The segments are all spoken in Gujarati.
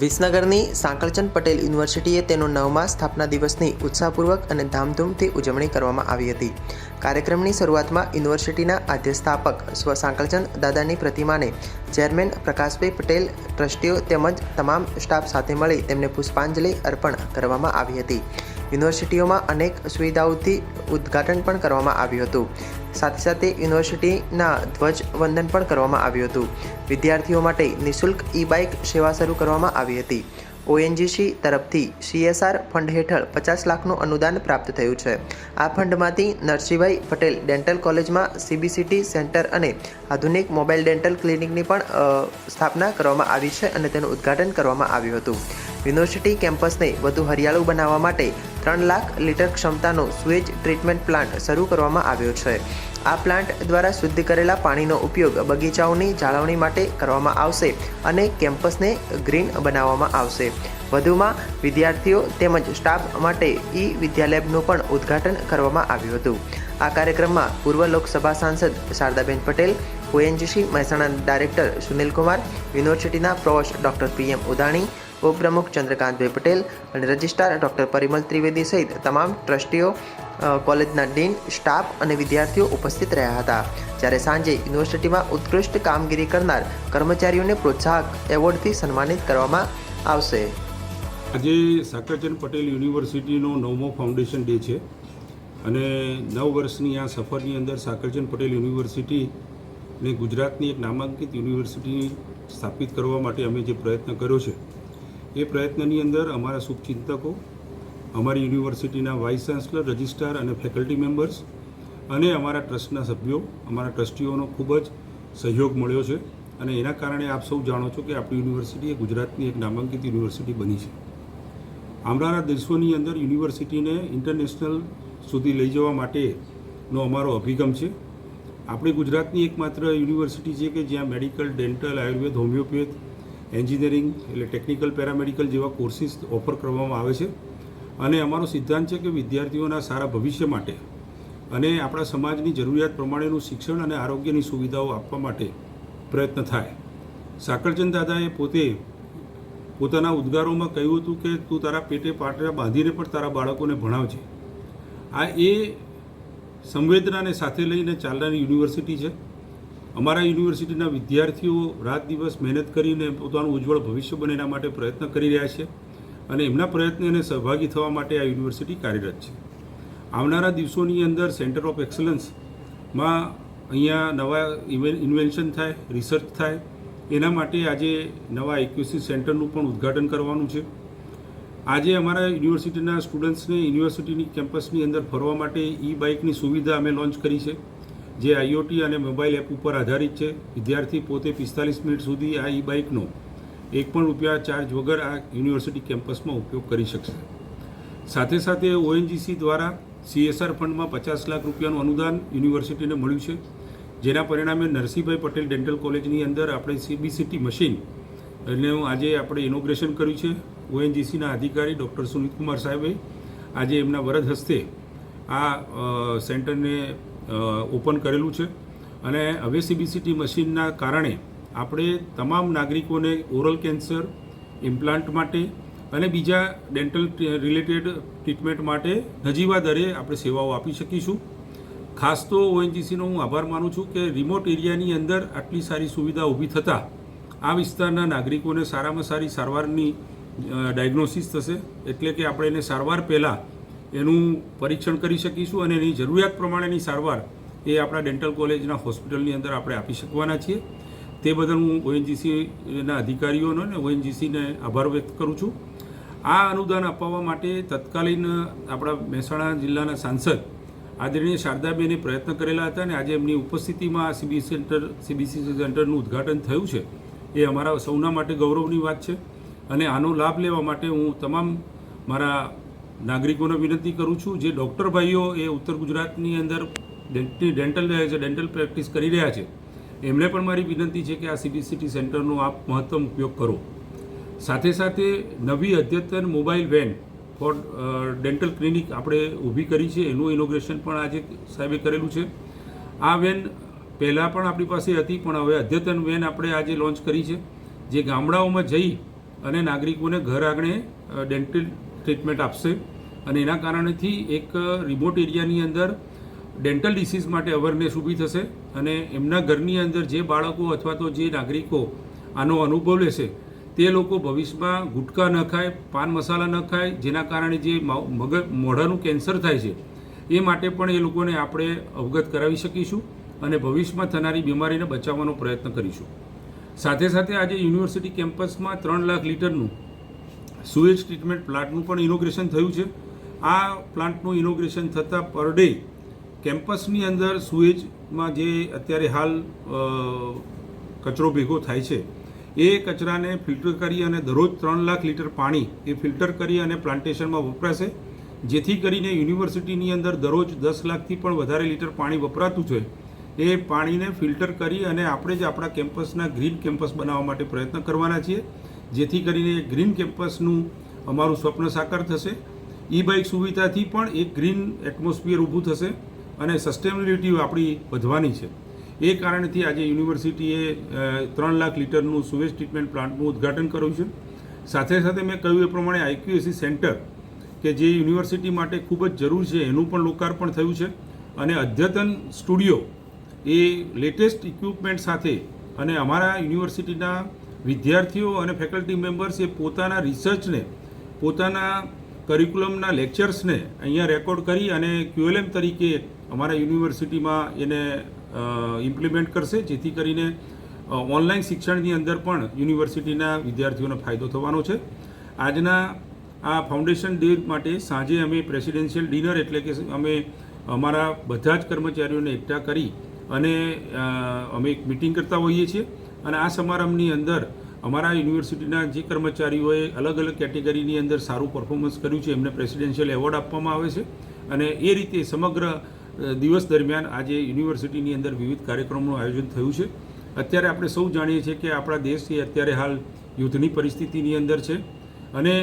વિસનગરની સાંકળચંદ પટેલ યુનિવર્સિટીએ તેનો નવમા સ્થાપના દિવસની ઉત્સાહપૂર્વક અને ધામધૂમથી ઉજવણી કરવામાં આવી હતી. કાર્યક્રમની શરૂઆતમાં યુનિવર્સિટીના આદ્યસ્થાપક સ્વ સાંકળચંદ દાદાની પ્રતિમાને ચેરમેન પ્રકાશભાઈ પટેલ, ટ્રસ્ટીઓ તેમજ તમામ સ્ટાફ સાથે મળી તેમને પુષ્પાંજલિ અર્પણ કરવામાં આવી હતી. યુનિવર્સિટીઓમાં અનેક સુવિધાઓથી ઉદ્ઘાટન પણ કરવામાં આવ્યું હતું. સાથે સાથે યુનિવર્સિટીના ધ્વજવંદન પણ કરવામાં આવ્યું હતું. વિદ્યાર્થીઓ માટે નિઃશુલ્ક ઈ બાઇક સેવા શરૂ કરવામાં આવી હતી. ઓએનજીસી તરફથી સીએસઆર ફંડ હેઠળ પચાસ લાખનું અનુદાન પ્રાપ્ત થયું છે. આ ફંડમાંથી નરસિંહભાઈ પટેલ ડેન્ટલ કોલેજમાં સીબીસીટી સેન્ટર અને આધુનિક મોબાઈલ ડેન્ટલ ક્લિનિકની પણ સ્થાપના કરવામાં આવી છે અને તેનું ઉદ્ઘાટન કરવામાં આવ્યું હતું. યુનિવર્સિટી કેમ્પસને વધુ હરિયાળું બનાવવા માટે ત્રણ લાખ લીટર ક્ષમતાનો સ્વેજ ટ્રીટમેન્ટ પ્લાન્ટ શરૂ કરવામાં આવ્યો છે. આ પ્લાન્ટ દ્વારા શુદ્ધ કરેલા પાણીનો ઉપયોગ બગીચાઓની જાળવણી માટે કરવામાં આવશે અને કેમ્પસને ગ્રીન બનાવવામાં આવશે. વધુમાં, વિદ્યાર્થીઓ તેમજ સ્ટાફ માટે ઈ વિદ્યાલેબનું પણ ઉદ્ઘાટન કરવામાં આવ્યું હતું. આ કાર્યક્રમમાં પૂર્વ લોકસભા સાંસદ શારદાબેન પટેલ, ઓએનજીસી મહેસાણા ડાયરેક્ટર સુનિલકુમાર, યુનિવર્સિટીના પ્રોવોસ્ટ ડૉક્ટર પીએમ ઉદાણી ઉપપ્રમુખ ચંદ્રકાંતભાઈ પટેલ અને રજિસ્ટ્રાર ડૉક્ટર પરિમલ ત્રિવેદી સહિત તમામ ટ્રસ્ટીઓ કોલેજના ડીન, સ્ટાફ અને વિદ્યાર્થીઓ ઉપસ્થિત રહ્યા હતા. જ્યારે સાંજે યુનિવર્સિટીમાં ઉત્કૃષ્ટ કામગીરી કરનાર કર્મચારીઓને પ્રોત્સાહક એવોર્ડથી સન્માનિત કરવામાં આવશે. આજે સાકરચંદ પટેલ યુનિવર્સિટીનો નવમો ફાઉન્ડેશન ડે છે અને નવ વર્ષની આ સફરની અંદર સાકરચંદ પટેલ યુનિવર્સિટી ને ગુજરાતની એક નામાંકિત યુનિવર્સિટી સ્થાપિત કરવા માટે અમે જે પ્રયત્ન કર્યો છે એ પ્રયત્નની અંદર અમારા શુભચિંતકો, અમારી યુનિવર્સિટીના વાઇસ ચાન્સલર, રજિસ્ટ્રાર અને ફેકલ્ટી મેમ્બર્સ અને અમારા ટ્રસ્ટના સભ્યો, અમારા ટ્રસ્ટીઓનો ખૂબ જ સહયોગ મળ્યો છે અને એના કારણે આપ સૌ જાણો છો કે આપણી યુનિવર્સિટી એ ગુજરાતની એક નામાંકિત યુનિવર્સિટી બની છે. આવનારા દિવસોની અંદર યુનિવર્સિટીને ઇન્ટરનેશનલ સુધી લઈ જવા માટેનો અમારો અભિગમ છે. આપણી ગુજરાતની એકમાત્ર યુનિવર્સિટી છે કે જ્યાં medical, dental, Ayurveda, homeopath engineering એટલે ટેકનિકલ પેરામેડિકલ જેવા કોર્સિસ ઓફર કરવામાં આવે છે. અને અમારો સિદ્ધાંત છે કે વિદ્યાર્થીઓના સારા ભવિષ્ય માટે અને આપણા સમાજની જરૂરિયાત પ્રમાણેનું શિક્ષણ અને આરોગ્યની સુવિધાઓ આપવા માટે પ્રયત્ન થાય. સાકરચંદ દાદાએ પોતે પોતાના ઉદ્ગારોમાં કહ્યું હતું કે, તું તારા પેટે પાટરા બાંધીને પણ તારા બાળકોને ભણાવજે. આ એ સંવેદનાને સાથે લઈને ચાલનારી યુનિવર્સિટી છે. અમારા યુનિવર્સિટીના વિદ્યાર્થીઓ રાત દિવસ મહેનત કરીને પોતાનું ઉજ્જવળ ભવિષ્ય બને માટે પ્રયત્ન કરી રહ્યા છે અને એમના પ્રયત્નને સહભાગી થવા માટે આ યુનિવર્સિટી કાર્યરત છે. આવનારા દિવસોની અંદર સેન્ટર ઓફ એક્સલન્સમાં અહીંયા નવા ઇન્વેન્શન થાય, રિસર્ચ થાય, એના માટે આજે નવા એક્યુસી સેન્ટરનું પણ ઉદ્ઘાટન કરવાનું છે. આજે અમારા યુનિવર્સિટીના સ્ટુડન્ટ્સને યુનિવર્સિટીની કેમ્પસની અંદર ફરવા માટે ઈ બાઇકની સુવિધા અમે લોન્ચ કરી છે. જે આઈઓટી અને મોબાઈલ એપ ઉપર આધારિત છે. વિદ્યાર્થી પોતે પિસ્તાલીસ મિનિટ સુધી આ ઈ બાઇકનો એક પણ રૂપિયા ચાર્જ વગર આ યુનિવર્સિટી કેમ્પસમાં ઉપયોગ કરી શકશે. સાથે સાથે ઓએનજીસી દ્વારા સીએસઆર ફંડમાં પચાસ લાખ રૂપિયાનું અનુદાન યુનિવર્સિટીને મળ્યું છે. જેના પરિણામે નરસિંહભાઈ પટેલ ડેન્ટલ કોલેજની અંદર આપણે સીબીસીટી મશીન અને આજે આપણે ઇનોગ્રેશન કર્યું છે. ઓએનજીસીના અધિકારી ડૉક્ટર સુનિતકુમાર સાહેબે આજે એમના વરદ હસ્તે આ સેન્ટરને ઓપન કરેલું છે. અને હવે સીબીસીટી મશીનના કારણે આપણે તમામ નાગરિકોને ઓરલ કેન્સર, ઇમ્પ્લાન્ટ માટે અને બીજા ડેન્ટલ રિલેટેડ ટ્રીટમેન્ટ માટે નજીવા દરે આપણે સેવાઓ આપી શકીશું. ખાસ તો ઓએનજીસીનો હું આભાર માનું છું કે રિમોટ એરિયાની અંદર આટલી સારી સુવિધા ઊભી થતાં આ વિસ્તારના નાગરિકોને સારામાં સારી સારવારની ડાયગ્નોસિસ થશે. એટલે કે આપણે એને સારવાર પહેલાં એનું પરીક્ષણ કરી શકીશું અને એની જરૂરિયાત પ્રમાણેની સારવાર એ આપણા ડેન્ટલ કોલેજના હોસ્પિટલની અંદર આપણે આપી શકવાના છીએ. તે બદલ હું ઓએનજીસીના અધિકારીઓનો અને ઓએનજીસીને આભાર વ્યક્ત કરું છું. આ અનુદાન અપાવવા માટે તત્કાલીન આપણા મહેસાણા જિલ્લાના સાંસદ આદરણીય શારદાબેને પ્રયત્ન કરેલા હતા અને આજે એમની ઉપસ્થિતિમાં આ સીબી સેન્ટર સીબીસી સેન્ટરનું ઉદ્ઘાટન થયું છે. એ અમારા સૌના માટે ગૌરવની વાત છે. અને આનો લાભ લેવા માટે હું તમામ મારા નાગરિકોને વિનંતી કરું છું, જે ડૉક્ટર ભાઈઓ એ ઉત્તર ગુજરાતની અંદર ડેન્ટલ જે ડેન્ટલ પ્રેક્ટિસ કરી રહ્યા છે, એમને પણ મારી વિનંતી છે કે આ સીબીસીટી સેન્ટરનો આપ મહત્તમ ઉપયોગ કરો. સાથે સાથે નવી અદ્યતન mobile van for dental clinic આપણે ઊભી કરી છે, એનું ઇનોગ્રેશન પણ આજે સાહેબે કરેલું છે. આ વેન પહેલાં પણ આપણી પાસે હતી, પણ હવે અદ્યતન વેન આપણે આજે લોન્ચ કરી છે, જે ગામડાઓમાં જઈ અને નાગરિકોને ઘર આંગણે ડેન્ટલ ટ્રીટમેન્ટ આપશે અને એના કારણેથી એક રિમોટ એરિયાની અંદર ડેન્ટલ ડિસીઝ માટે અવેરનેસ ઊભી થશે અને એમના ઘરની અંદર જે બાળકો અથવા તો જે નાગરિકો આનો અનુભવ લેશે, તે લોકો ભવિષ્યમાં ગુટકા ન ખાય, પાન મસાલા ન ખાય, જેના કારણે જે મગજ, મોઢાનું કેન્સર થાય છે, એ માટે પણ એ લોકોને આપણે અવગત કરાવી શકીશું અને ભવિષ્યમાં થનારી બીમારીને બચાવવાનો પ્રયત્ન કરીશું. સાથે સાથે આજે યુનિવર્સિટી કેમ્પસમાં ત્રણ લાખ લીટરનું સુએજ ટ્રીટમેન્ટ પ્લાન્ટનું પણ ઇનોગ્રેશન થયું છે. આ પ્લાન્ટનું ઇનોગ્રેશન થતાં પર ડે કેમ્પસની અંદર સુએજમાં જે અત્યારે હાલ કચરો ભેગો થાય છે, એ કચરાને ફિલ્ટર કરી અને દરરોજ ત્રણ લાખ લીટર પાણી એ ફિલ્ટર કરી અને પ્લાન્ટેશનમાં વપરાશે. જેથી કરીને યુનિવર્સિટીની અંદર દરરોજ દસ લાખથી પણ વધારે લીટર પાણી વપરાતું છે. એ પાણીને ફિલ્ટર કરી અને આપણે જ આપણા કેમ્પસના ગ્રીન કેમ્પસ બનાવવા માટે પ્રયત્ન કરવાના છીએ. જેથી કરીને ગ્રીન કેમ્પસનું અમારું સ્વપ્ન સાકાર થશે. ઈ બાઇક સુવિધાથી પણ એક ગ્રીન એટમોસ્ફિયર ઊભું થશે અને સસ્ટેનેબિલિટી આપણી વધવાની છે. એ કારણથી આજે યુનિવર્સિટીએ ત્રણ લાખ લીટરનું સુવેજ ટ્રીટમેન્ટ પ્લાન્ટનું ઉદ્ઘાટન કર્યું છે. સાથે સાથે મેં કહ્યું એ પ્રમાણે આઈક્યુએસી સેન્ટર, કે જે યુનિવર્સિટી માટે ખૂબ જ જરૂર છે, એનું પણ લોકાર્પણ થયું છે. અને અદ્યતન સ્ટુડિયો એ લેટેસ્ટ ઇક્વિપમેન્ટ સાથે અને અમારા યુનિવર્સિટીના વિદ્યાર્થીઓ અને ફેકલ્ટી મેમ્બર્સ એ પોતાના રિસર્ચને પોતાના કરિક્યુલમના લેક્ચર્સને અહીંયા રેકોર્ડ કરી અને ક્યુએલએમ તરીકે અમારા યુનિવર્સિટીમાં એને ઇમ્પ્લિમેન્ટ કરશે, જેથી કરીને ઓનલાઈન શિક્ષણની અંદર પણ યુનિવર્સિટીના વિદ્યાર્થીઓને ફાયદો થવાનો છે. આજના આ ફાઉન્ડેશન ડે માટે સાંજે અમે પ્રેસિડેન્શિયલ ડિનર એટલે કે અમે અમારા બધા જ કર્મચારીઓને એકઠા કરી અને અમે એક મિટિંગ કરતા હોઈએ છીએ. અને આ સમારંભની અંદર અમારા યુનિવર્સિટીના જે કર્મચારીઓએ અલગ અલગ કેટેગરીની અંદર સારું પરફોર્મન્સ કર્યું છે, એમને પ્રેસિડેન્શિયલ એવોર્ડ આપવામાં આવે છે. અને એ રીતે સમગ્ર દિવસ દરમિયાન આજે યુનિવર્સિટીની અંદર વિવિધ કાર્યક્રમોનું આયોજન થયું છે. અત્યારે આપણે સૌ જાણીએ છીએ કે આપણા દેશ એ અત્યારે હાલ યુદ્ધની પરિસ્થિતિની અંદર છે. અને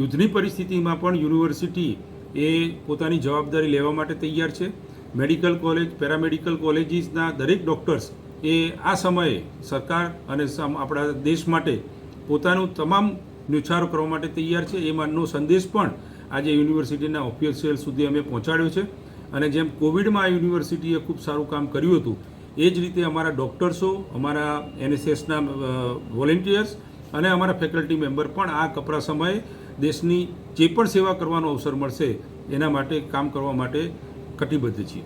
યુદ્ધની પરિસ્થિતિમાં પણ યુનિવર્સિટી એ પોતાની જવાબદારી લેવા માટે તૈયાર છે. મેડિકલ કોલેજ, પેરામેડિકલ કોલેજીસના દરેક ડૉક્ટર્સ એ આ સમયે સરકાર અને આપણા દેશ માટે પોતાનું તમામ ન્યોછારો કરવા માટે તૈયાર છે. એ માનનો સંદેશ પણ આજે યુનિવર્સિટીના ઓફિશિયલ સુધી અમે પહોંચાડ્યો છે. અને જેમ કોવિડમાં આ યુનિવર્સિટીએ ખૂબ સારું કામ કર્યું હતું, એ જ રીતે અમારા ડૉક્ટર્સો, અમારા એનએસએસના વોલેન્ટિયર્સ અને અમારા ફેકલ્ટી મેમ્બર પણ આ કપરા સમયે દેશની જે પણ સેવા કરવાનો અવસર મળશે, એના માટે કામ કરવા માટે કટિબદ્ધ છીએ.